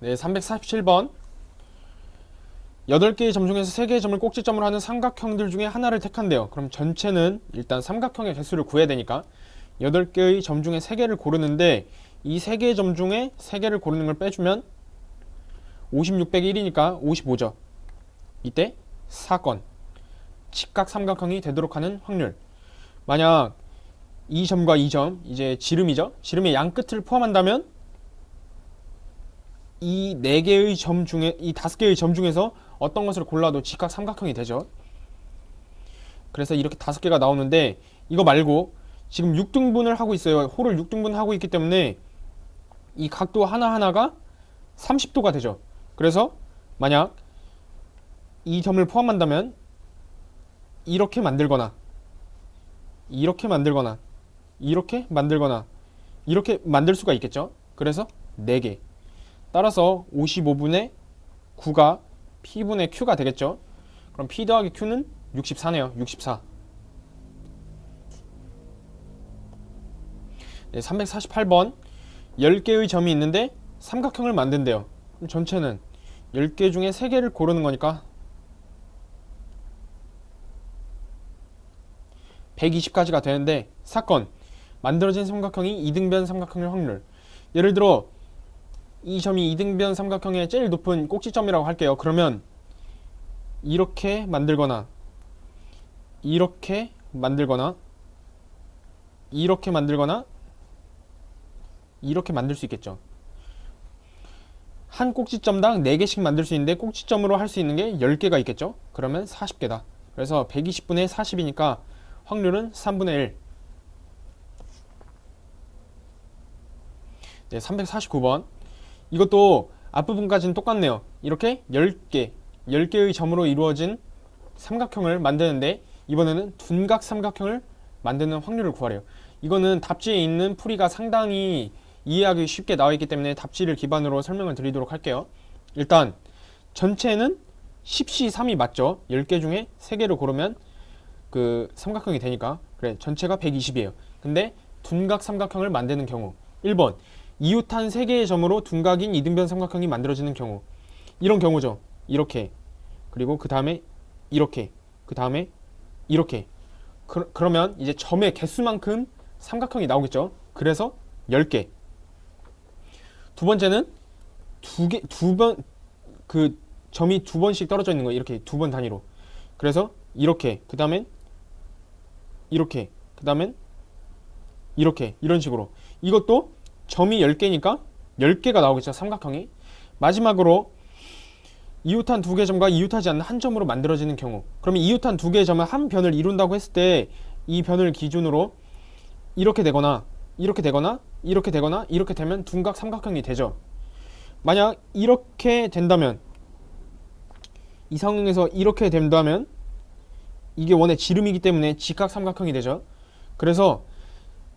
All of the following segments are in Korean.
네, 347번. 8개의 점 중에서 3개의 점을 꼭지점으로 하는 삼각형들 중에 하나를 택한대요. 그럼 전체는 일단 삼각형의 개수를 구해야 되니까 8개의 점 중에 3개를 고르는데 이 3개의 점 중에 3개를 고르는 걸 빼주면 56 빼기 1이니까 55죠. 이때 사건 직각 삼각형이 되도록 하는 확률 만약 이 점과 이 점 이제 지름이죠. 지름의 양 끝을 포함한다면 이 네 개의 점 중에 이 다섯 개의 점 중에서 어떤 것을 골라도 직각 삼각형이 되죠. 그래서 이렇게 다섯 개가 나오는데 이거 말고 지금 6등분을 하고 있어요. 호를 6등분 하고 있기 때문에 이 각도 하나하나가 30도가 되죠. 그래서 만약 이 점을 포함한다면 이렇게 만들거나 이렇게 만들거나 이렇게 만들거나 이렇게 만들 수가 있겠죠. 그래서 4개. 따라서 55분의 9가 P분의 Q가 되겠죠. 그럼 P 더하기 Q는 64네요. 64. 네, 348번 10개의 점이 있는데 삼각형을 만든대요. 그럼 전체는 10개 중에 3개를 고르는 거니까 120까지가 되는데 사건 만들어진 삼각형이 이등변 삼각형일 확률 예를 들어 이 점이 이등변 삼각형의 제일 높은 꼭지점이라고 할게요 그러면 이렇게 만들거나 이렇게 만들거나 이렇게 만들거나 이렇게 만들 수 있겠죠 한 꼭지점당 4개씩 만들 수 있는데 꼭지점으로 할 수 있는 게 10개가 있겠죠 그러면 40개다 그래서 120분의 40이니까 확률은 3분의 1. 네, 349번. 이것도 앞부분까지는 똑같네요. 이렇게 10개, 10개의 점으로 이루어진 삼각형을 만드는데 이번에는 둔각 삼각형을 만드는 확률을 구하래요. 이거는 답지에 있는 풀이가 상당히 이해하기 쉽게 나와 있기 때문에 답지를 기반으로 설명을 드리도록 할게요. 일단 전체는 10시 3이 맞죠? 10개 중에 3개를 고르면 그 삼각형이 되니까 그래 전체가 120이에요. 근데 둔각 삼각형을 만드는 경우 1번 이웃한 3개의 점으로 둔각인 이등변 삼각형이 만들어지는 경우. 이런 경우죠. 이렇게. 그리고 그 다음에 이렇게. 그 다음에 이렇게. 그, 그러면 이제 점의 개수만큼 삼각형이 나오겠죠. 그래서 10개. 두 번째는 두 개 두 번 그 점이 두 번씩 떨어져 있는 거예요. 이렇게 두 번 단위로. 그래서 이렇게. 그 다음엔 이렇게. 그 다음엔 이렇게. 이런 식으로. 이것도 점이 10개니까 10개가 나오겠죠 삼각형이. 마지막으로 이웃한 두 개의 점과 이웃하지 않는 한 점으로 만들어지는 경우. 그러면 이웃한 두 개의 점은 한 변을 이룬다고 했을 때 이 변을 기준으로 이렇게 되거나 이렇게 되거나 이렇게 되거나 이렇게 되면 둔각 삼각형이 되죠. 만약 이렇게 된다면 이 상황에서 이렇게 된다면 이게 원의 지름이기 때문에 직각 삼각형이 되죠. 그래서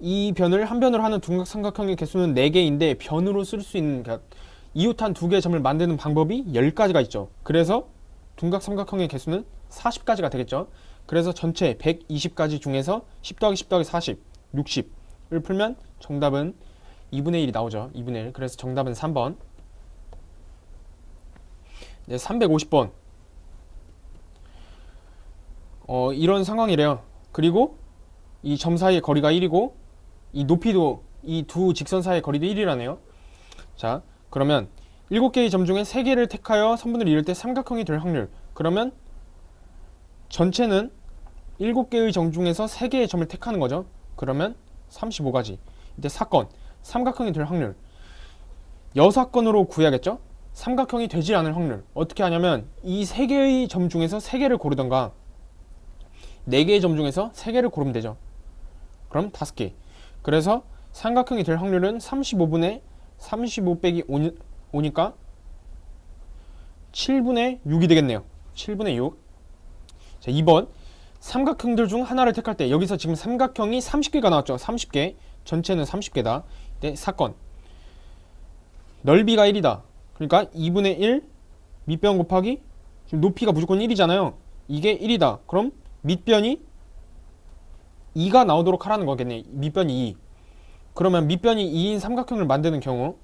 이 변을 한 변으로 하는 둔각 삼각형의 개수는 4개인데 변으로 쓸 수 있는 그러니까 이웃한 두 개의 점을 만드는 방법이 10가지가 있죠. 그래서 둔각 삼각형의 개수는 40가지가 되겠죠. 그래서 전체 120가지 중에서 10 더하기 10 더하기 40, 60을 풀면 정답은 2분의 1이 나오죠. 2분의 1. 그래서 정답은 3번. 네, 350번. 어, 이런 상황이래요. 그리고 이 점 사이의 거리가 1이고 이 높이도 이 두 직선 사이의 거리도 1이라네요. 자, 그러면 7개의 점 중에 3개를 택하여 선분을 이룰 때 삼각형이 될 확률. 그러면 전체는 7개의 점 중에서 3개의 점을 택하는 거죠. 그러면 35가지. 이때 사건, 삼각형이 될 확률. 6건으로 구해야겠죠? 삼각형이 되지 않을 확률. 어떻게 하냐면 이 3개의 점 중에서 3개를 고르던가 4개의 점 중에서 3개를 고르면 되죠. 그럼 5개. 그래서 삼각형이 될 확률은 35분의 35 빼기 5, 니까 7분의 6이 되겠네요. 7분의 6. 자, 2번. 삼각형들 중 하나를 택할 때 여기서 지금 삼각형이 30개가 나왔죠. 30개. 전체는 30개다. 네, 사건. 넓이가 1이다. 그러니까 2분의 1 밑변 곱하기 지금 높이가 무조건 1이잖아요. 이게 1이다. 그럼 밑변이 2가 나오도록 하라는 거겠네. 밑변이 2. 그러면 밑변이 2인 삼각형을 만드는 경우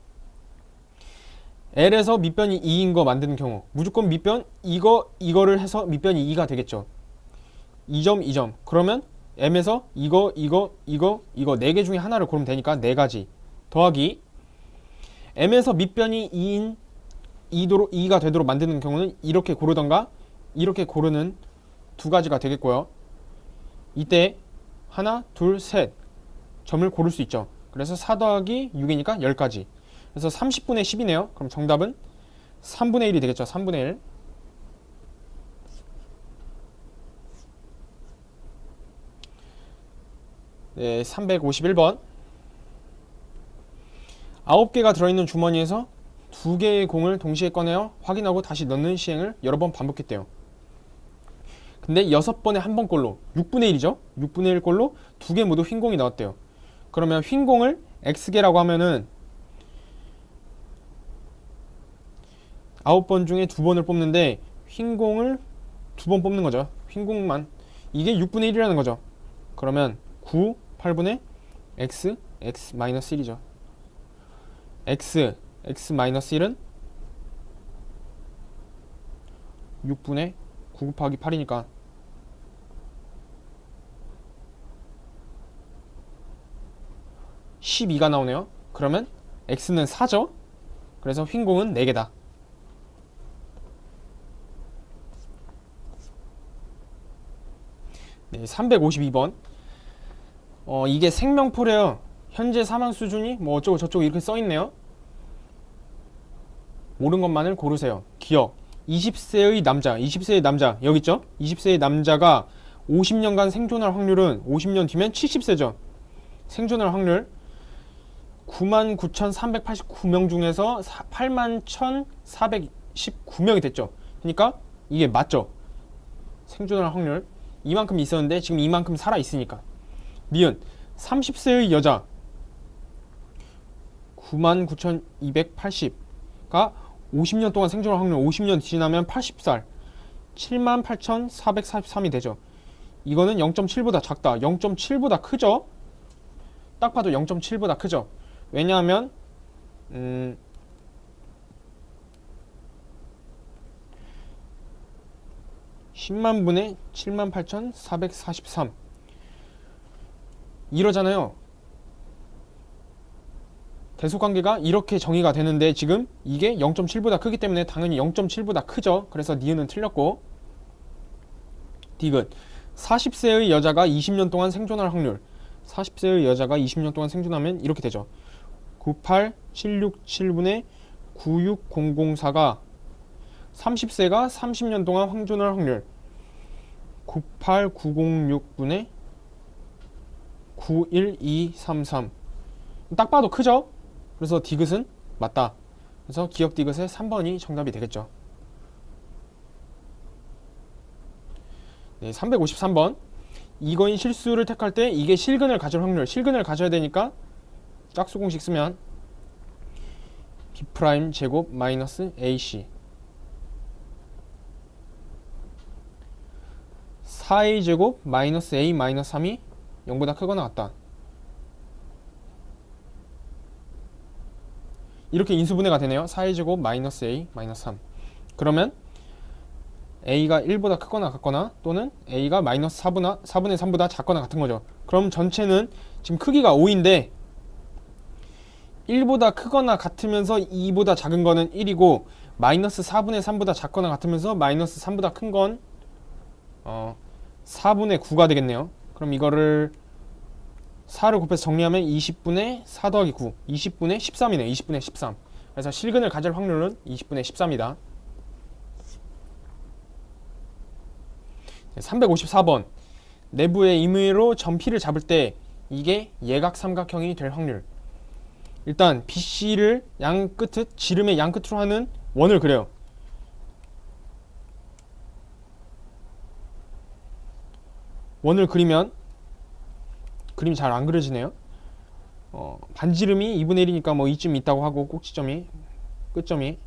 L에서 밑변이 2인 거 만드는 경우 무조건 밑변 이거 이거를 해서 밑변이 2가 되겠죠. 2점 2점. 그러면 M에서 이거 이거 이거 이거 네개 중에 하나를 고르면 되니까 네 가지 더하기 M에서 밑변이 2인 2도로 2가 되도록 만드는 경우는 이렇게 고르던가 이렇게 고르는 두 가지가 되겠고요. 이때 하나, 둘, 셋 점을 고를 수 있죠. 그래서 4 더하기 6이니까 10가지. 그래서 30분의 10이네요. 그럼 정답은 3분의 1이 되겠죠. 3분의 1. 네, 351번. 9개가 들어있는 주머니에서 두 개의 공을 동시에 꺼내어 확인하고 다시 넣는 시행을 여러 번 반복했대요. 근데 여섯 번에 한번 꼴로 6분의 1이죠. 6분의 1 꼴로 두 개 모두 흰 공이 나왔대요. 그러면 흰 공을 x개라고 하면은 아홉 번 중에 두 번을 뽑는데 흰 공을 두 번 뽑는 거죠. 흰 공만 이게 6분의 1이라는 거죠. 그러면 9, 8분의 x, x 마이너스 1이죠. x, x 마이너스 1은 6분의 9 곱하기 8이니까 12가 나오네요. 그러면 x는 4죠. 그래서 흰 공은 4개다. 네, 352번. 어, 이게 생명포래요. 현재 사망 수준이 뭐 어쩌고 저쩌고 이렇게 써 있네요. 옳은 것만을 고르세요. 기억. 20세의 남자, 20세의 남자 여기 있죠? 20세의 남자가 50년간 생존할 확률은 50년 뒤면 70세죠. 생존할 확률 99,389명 중에서 81,419명이 됐죠. 그러니까 이게 맞죠. 생존할 확률 이만큼 있었는데 지금 이만큼 살아 있으니까. 미은 30세의 여자 99,280가 50년 동안 생존할 확률 50년 지나면 80살 78,443이 되죠. 이거는 0.7보다 작다. 0.7보다 크죠? 딱 봐도 0.7보다 크죠? 왜냐하면 음, (10만) 분의 (7만 8천443) 이러잖아요. 대소관계가 이렇게 정의가 되는데 지금 이게 0.7보다 크기 때문에 당연히 0.7보다 크죠. 그래서 니은은 틀렸고. 디귿. 40세의 여자가 20년 동안 생존할 확률. 40세의 여자가 20년 동안 생존하면 이렇게 되죠 98767분의 96004가 30세가 30년 동안 생존할 확률 98906분의 91233. 딱 봐도 크죠? 그래서 디귿은 맞다. 그래서 기억 디귿의 3번이 정답이 되겠죠. 네, 353번. 이거인 실수를 택할 때 이게 실근을 가질 확률, 실근을 가져야 되니까 짝수 공식 쓰면 b 프라임 제곱 마이너스 ac 4a 제곱 마이너스 a 마이너스 3이 0보다 크거나 같다. 이렇게 인수분해가 되네요. 4a 제곱 마이너스 a 마이너스 3. 그러면 a가 1보다 크거나 같거나 또는 a가 마이너스 4분의, 4분의 3보다 작거나 같은 거죠. 그럼 전체는 지금 크기가 5인데 1보다 크거나 같으면서 2보다 작은 거는 1이고 마이너스 4분의 3보다 작거나 같으면서 마이너스 3보다 큰 건 어, 4분의 9가 되겠네요. 그럼 이거를 4를 곱해서 정리하면 20분의 4 더하기 9 20분의 13이네 20분의 13 그래서 실근을 가질 확률은 20분의 13이다. 354번. 내부의 임의로 점피를 잡을 때 이게 예각 삼각형이 될 확률 일단 BC를 양 끝을 지름의 양 끝으로 하는 원을 그려요. 원을 그리면 그림이 잘안 그려지네요. 어, 반지름이 2분의 1이니까 뭐 이쯤 있다고 하고 꼭지점이 끝점이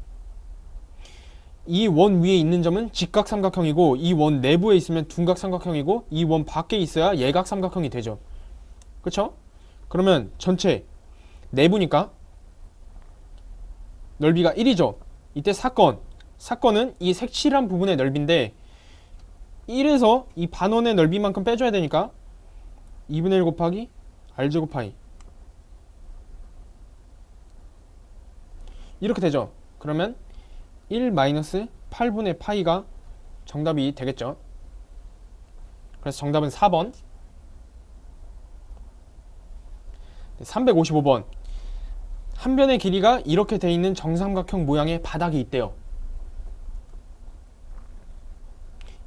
이 원 위에 있는 점은 직각 삼각형이고 이 원 내부에 있으면 둔각 삼각형이고 이 원 밖에 있어야 예각 삼각형이 되죠. 그쵸? 그러면 전체 내부니까 넓이가 1이죠. 이때 사건. 사건은 이 색칠한 부분의 넓이인데 1에서 이 반원의 넓이만큼 빼줘야 되니까 2분의 1 곱하기 r제곱 파이 이렇게 되죠. 그러면 1 마이너스 8분의 파이가 정답이 되겠죠. 그래서 정답은 4번. 355번. 한 변의 길이가 이렇게 돼 있는 정삼각형 모양의 바닥이 있대요.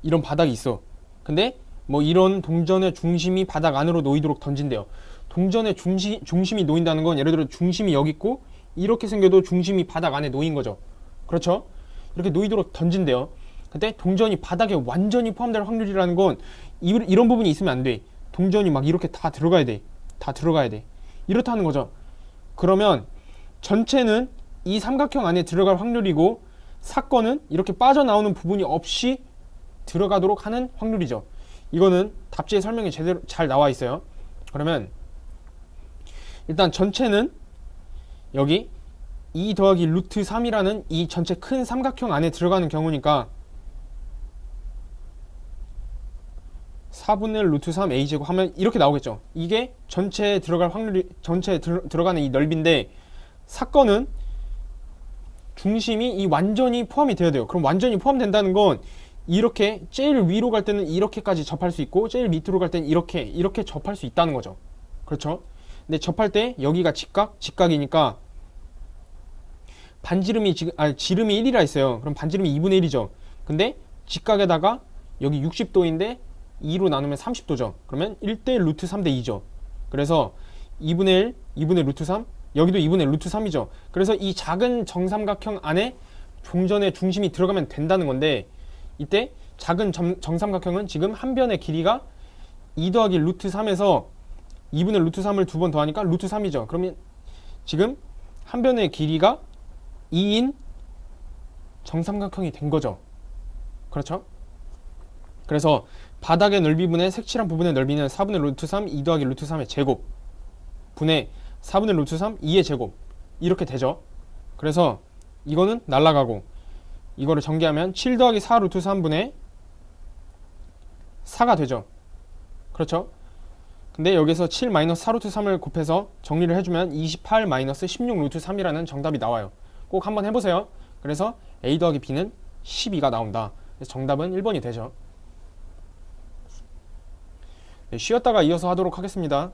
이런 바닥이 있어. 근데 뭐 이런 동전의 중심이 바닥 안으로 놓이도록 던진대요. 동전의 중심, 중심이 놓인다는 건 예를 들어 중심이 여기 있고 이렇게 생겨도 중심이 바닥 안에 놓인 거죠. 그렇죠? 이렇게 놓이도록 던진대요. 근데 동전이 바닥에 완전히 포함될 확률이라는 건 이, 이런 부분이 있으면 안 돼. 동전이 막 이렇게 다 들어가야 돼. 다 들어가야 돼. 이렇다는 거죠. 그러면 전체는 이 삼각형 안에 들어갈 확률이고 사건은 이렇게 빠져나오는 부분이 없이 들어가도록 하는 확률이죠. 이거는 답지에 설명이 제대로 잘 나와 있어요. 그러면 일단 전체는 여기 2 더하기 루트 3이라는 이 전체 큰 삼각형 안에 들어가는 경우니까 4분의 1 루트 3 a제곱 하면 이렇게 나오겠죠. 이게 전체에 들어갈 확률이 전체에 들, 들어가는 이 넓인데 사건은 중심이 이 완전히 포함이 돼야 돼요. 그럼 완전히 포함된다는 건 이렇게 제일 위로 갈 때는 이렇게까지 접할 수 있고 제일 밑으로 갈 때는 이렇게 이렇게 접할 수 있다는 거죠. 그렇죠? 근데 접할 때 여기가 직각, 직각이니까 반지름이 지금 아 지름이 1이라 했어요. 그럼 반지름이 2분의 1이죠. 근데 직각에다가 여기 60도인데 2로 나누면 30도죠. 그러면 1대 루트 3대 2죠. 그래서 2분의 1, 2분의 루트 3, 여기도 2분의 루트 3이죠. 그래서 이 작은 정삼각형 안에 종전의 중심이 들어가면 된다는 건데 이때 작은 정, 정삼각형은 지금 한 변의 길이가 2 더하기 루트 3에서 2분의 루트 3을 두 번 더하니까 루트 3이죠. 그러면 지금 한 변의 길이가 2인 정삼각형이 된 거죠. 그렇죠? 그래서 바닥의 넓이분의 색칠한 부분의 넓이는 4분의 루트 3, 2 더하기 루트 3의 제곱 분의 4분의 루트 3, 2의 제곱 이렇게 되죠. 그래서 이거는 날라가고 이거를 전개하면 7 더하기 4 루트 3분의 4가 되죠. 그렇죠? 근데 여기서 7 마이너스 4 루트 3을 곱해서 정리를 해주면 28 마이너스 16 루트 3이라는 정답이 나와요. 꼭 한번 해보세요. 그래서 A 더하기 B는 12가 나온다. 그래서 정답은 1번이 되죠. 네, 쉬었다가 이어서 하도록 하겠습니다.